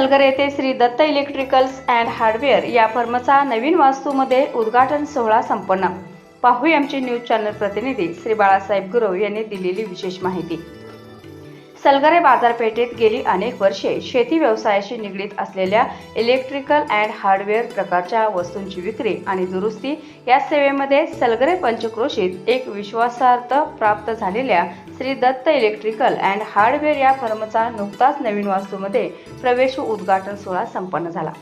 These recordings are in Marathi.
सलगर येथे Shri Datta electricals and hardware या फर्मचा नवीन वास्तूमध्ये उद्घाटन सोहळा संपन्न. पाहूया आमचे न्यूज चॅनल प्रतिनिधी श्री बाळासाहेब गुरव यांनी दिलेली विशेष माहिती. सलगरे बाजारपेठेत गेली अनेक वर्षे शेती व्यवसायाशी निगडीत असलेल्या इलेक्ट्रिकल अँड हार्डवेअर प्रकारच्या वस्तूंची विक्री आणि दुरुस्ती या सेवेमध्ये सलगरे पंचक्रोशीत एक विश्वासार्थ प्राप्त झालेल्या Shri Datta electrical and hardware या फर्मचा नुकताच नवीन वास्तूमध्ये प्रवेश व उद्घाटन सोहळा संपन्न झाला.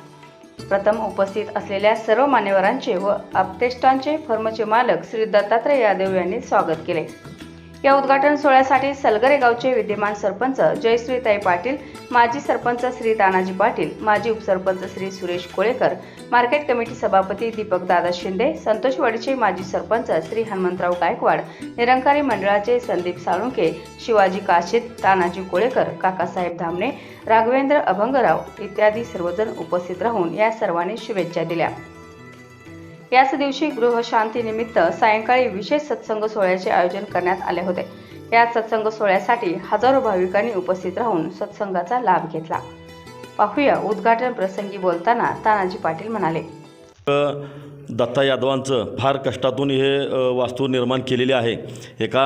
प्रथम उपस्थित असलेल्या सर्व मान्यवरांचे व अप्तेष्टांचे फर्मचे मालक श्री दत्तात्रय यादव यांनी स्वागत केले. या उद्घाटन सोहळ्यासाठी सलगरे गावचे विद्यमान सरपंच जयश्रीताई पाटील माजी सरपंच श्री तानाजी पाटील माजी उपसरपंच श्री सुरेश कोळेकर मार्केट कमिटी सभापती दीपक दादा शिंदे संतोषवाडीचे माजी सरपंच श्री हनुमंतराव गायकवाड निरंकारी मंडळाचे संदीप साळुंके शिवाजी काशीद तानाजी कोळेकर काकासाहेब धामणे राघवेंद्र अभंगराव इत्यादी सर्वजण उपस्थित राहून या सर्वांनी शुभेच्छा दिल्या. याच दिवशी गृहशांतीनिमित्त सायंकाळी विशेष सत्संग सोहळ्याचे आयोजन करण्यात आले होते. या सत्संग सोहळ्यासाठी हजारो भाविकांनी उपस्थित राहून सत्संगाचा लाभ घेतला. पाहूया उद्घाटन प्रसंगी बोलताना तानाजी पाटील म्हणाले. दत्ता यादवांचं फार कष्टातून हे वास्तू निर्माण केलेली आहे. एका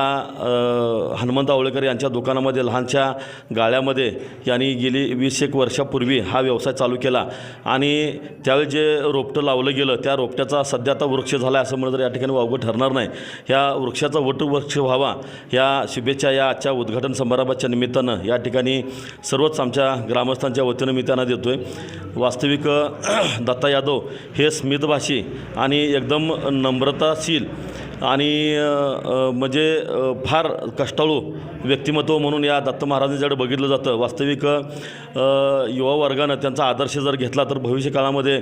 हनुमंत आवळेकर यांच्या दुकानामध्ये लहानशा गाळ्यामध्ये यांनी गेली वीस एक वर्षापूर्वी हा व्यवसाय चालू केला. आणि त्यावेळी जे रोपटं लावलं गेलं त्या रोपट्याचा सध्या आता वृक्ष झाला आहे असं म्हणलं तर या ठिकाणी वावगं ठरणार नाही. ह्या वृक्षाचा वटवृक्ष व्हावा या शुभेच्छा या आजच्या उद्घाटन समारंभाच्या निमित्तानं या ठिकाणी सर्वच आमच्या ग्रामस्थांच्या वतीनं मी त्यांना देतो आहे वास्तविक दत्ता यादव हे स्मितभाषी आणि एकदम नम्रताशील आणि म्हणजे फार कष्टाळू व्यक्तिमत्व म्हणून या दत्त महाराजांच्याकडे बघितलं जातं. वास्तविक युवा वर्गानं त्यांचा आदर्श जर घेतला तर भविष्यकाळामध्ये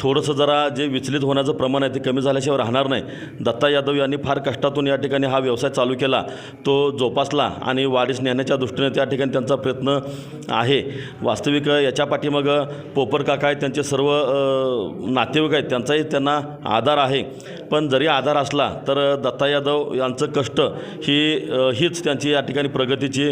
थोडंसं जरा जे विचलित होण्याचं प्रमाण आहे ते कमी झाल्याशिवाय राहणार नाही. दत्ता यादव यांनी फार कष्टातून या ठिकाणी हा व्यवसाय चालू केला. तो जोपासला आणि वाढीस नेण्याच्या दृष्टीने त्या ठिकाणी त्यांचा प्रयत्न आहे. वास्तविक याच्या पाठीमाग पोपर काका आहेत त्यांचे सर्व नातेवाईक आहेत त्यांचाही त्यांना आधार आहे. पण जरी आधार असला तर दत्ता यादव यांचं कष्ट ही हीच त्यांची या ठिकाणी प्रगतीची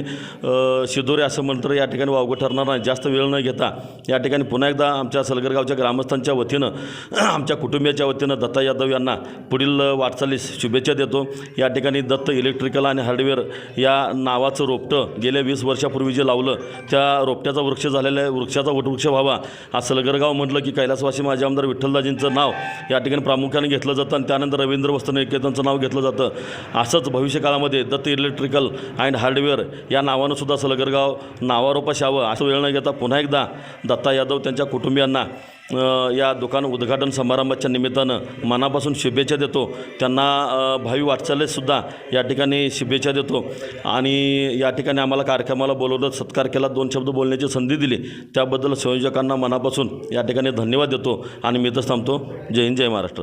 शिदोरी असं म्हणतं या ठिकाणी वावगं ठरणार नाही. जास्त वेळ न घेता या ठिकाणी पुन्हा एकदा आमच्या सलगरगावच्या ग्रामस्थांच्या वतीनं आमच्या कुटुंबियाच्या वतीनं दत्ता यादव यांना पुढील वाटचालीस शुभेच्छा देतो. या ठिकाणी दत्त इलेक्ट्रिकल आणि हार्डवेअर या नावाचं रोपटं गेल्या वीस वर्षापूर्वी जे लावलं त्या रोपट्याचा वृक्ष झालेला आहे. वृक्षाचा वटवृक्ष व्हावा. हा सलगरगाव म्हटलं की कैलासवासी माझे आमदार विठ्ठलदाजींचं नाव या ठिकाणी प्रामुख्याने घेतलं जातं आणि त्यानंतर रवींद्र वस्त्र निकेतनचं नाव घेतलं जातं. असंच भविष्यकाळामध्ये दत्त इलेक्ट्रिकल अँड हार्डवेअर या नावानं सुद्धा सलगरगाव नावारोपास यावं असं वेळ न घेता पुन्हा एकदा दत्ता यादव त्यांच्या कुटुंबियांना या दुकान उद्घाटन समारंभाच्या निमित्तानं मनापासून शुभेच्छा देतो. त्यांना भावी वाटचालीसुद्धा या ठिकाणी शुभेच्छा देतो. आणि या ठिकाणी आम्हाला कार्यक्रमाला बोलवलं सत्कार केला दोन शब्द बोलण्याची संधी दिली. त्याबद्दल संयोजकांना मनापासून या ठिकाणी धन्यवाद देतो. आणि मी तर थांबतो. जय हिंद जय महाराष्ट्र.